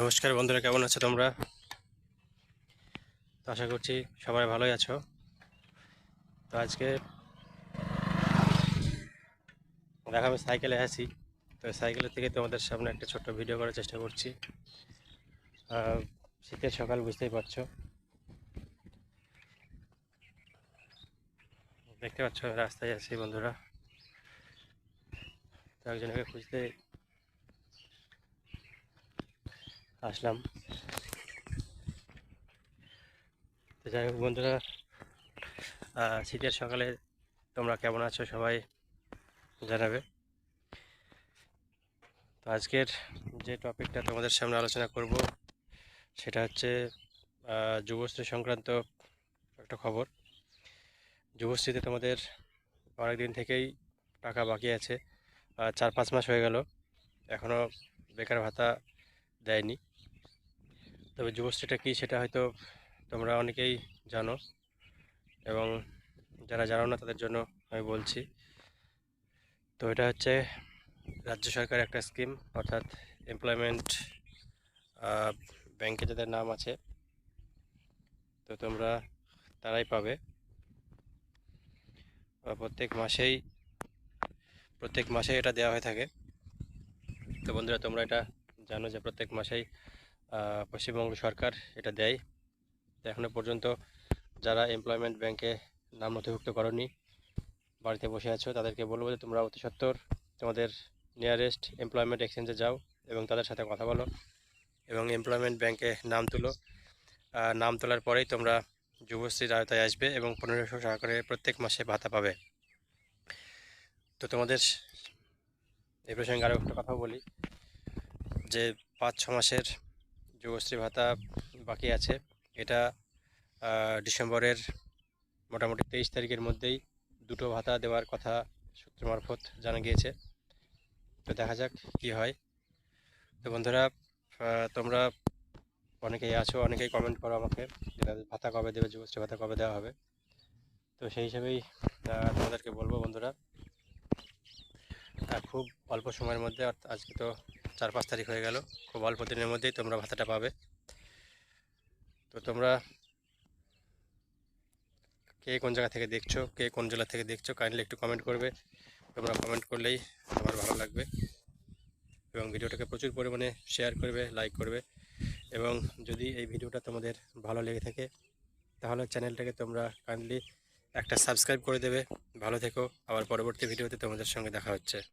নমস্কার বন্ধুরা, কেমন আছো তোমরা? তো আশা করছি সবাই ভালোই আছো। তো আজকে দেখো আমি সাইকেলে আছি। তো সাইকেলের থেকে তোমাদের সামনে একটা ছোট্ট ভিডিও করার চেষ্টা করছি। শীতের সকাল, বুঝতেই পারছ। দেখতে পাচ্ছ, রাস্তায় আছি বন্ধুরা। তো একজনকে খুঁজতে আসলাম। তো যাই হোক বন্ধুরা শীতের সকালে তোমরা কেমন আছো সবাই জানাবে। তো আজকের যে টপিকটা তোমাদের সামনে আলোচনা করব, সেটা হচ্ছে যুবশ্রী সংক্রান্ত একটা খবর। যুবশ্রীতে তোমাদের অনেক দিন থেকেই টাকা বাকি আছে চার পাঁচ মাস হয়ে গেল এখনও বেকার ভাতা দেয়নি। তবে যুবশ্রীটা কী সেটা হয়তো তোমরা অনেকেই জানো এবং যারা জানো না তাদের জন্য আমি বলছি। তো এটা হচ্ছে রাজ্য সরকারের একটা স্কিম, অর্থাৎ এমপ্লয়মেন্ট ব্যাংকে যাদের নাম আছে, তো তোমরা তারাই পাবে। প্রত্যেক মাসেই, প্রত্যেক মাসে এটা দেওয়া হয়ে থাকে। তো বন্ধুরা, তোমরা এটা জানো যে প্রত্যেক মাসেই পশ্চিমবঙ্গ সরকার এটা দেয়। তো এখনও পর্যন্ত যারা এমপ্লয়মেন্ট ব্যাংকে নাম নথিভুক্ত করনি, বাড়িতে বসে আছো, তাদেরকে বলব যে তোমরা অতি সত্বর তোমাদের নিয়ারেস্ট এমপ্লয়মেন্ট এক্সচেঞ্জে যাও এবং তাদের সাথে কথা বলো এবং এমপ্লয়মেন্ট ব্যাংকে নাম তুলো। নাম তোলার পরেই তোমরা যুবশ্রীর আওতায় আসবে এবং পনেরোশো টাকা করে প্রত্যেক মাসে ভাতা পাবে। তো তোমাদের এই প্রসঙ্গে আরও একটা কথা বলি যে পাঁচ ছ মাসের যুবশ্রী ভাতা বাকি আছে। এটা ডিসেম্বরের মোটামুটি তেইশ তারিখের মধ্যেই দুটো ভাতা দেওয়ার কথা সূত্র মারফত জানা গিয়েছে। তো দেখা যাক কি হয়। তো বন্ধুরা তোমরা অনেকেই আছো, অনেকেই কমেন্ট করো আমাকে যে ভাতা কবে দেবে যুবশ্রী ভাতা কবে দেওয়া হবে। তো সেই হিসেবেই তোমাদেরকে বলব বন্ধুরা খুব অল্প সময়ের মধ্যে আজকে তো চার পাঁচ তারিখ হয়ে গেল। খুব অল্প দিনের মধ্যেই তোমরা ভাতাটা পাবে। তো তোমরা কে কোন জায়গা থেকে দেখছ, কে কোন জেলা থেকে দেখছ কাইন্ডলি একটু কমেন্ট করবে। তোমরা কমেন্ট করলেই আমার ভালো লাগবে। এবং ভিডিওটাকে প্রচুর পরিমাণে শেয়ার করবে লাইক করবে। এবং যদি এই ভিডিওটা তোমাদের ভালো লেগে থাকে, তাহলে চ্যানেলটাকে তোমরা কাইন্ডলি একটা সাবস্ক্রাইব করে দেবে। ভালো থেকো। আবার পরবর্তী ভিডিওতে তোমাদের সঙ্গে দেখা হচ্ছে।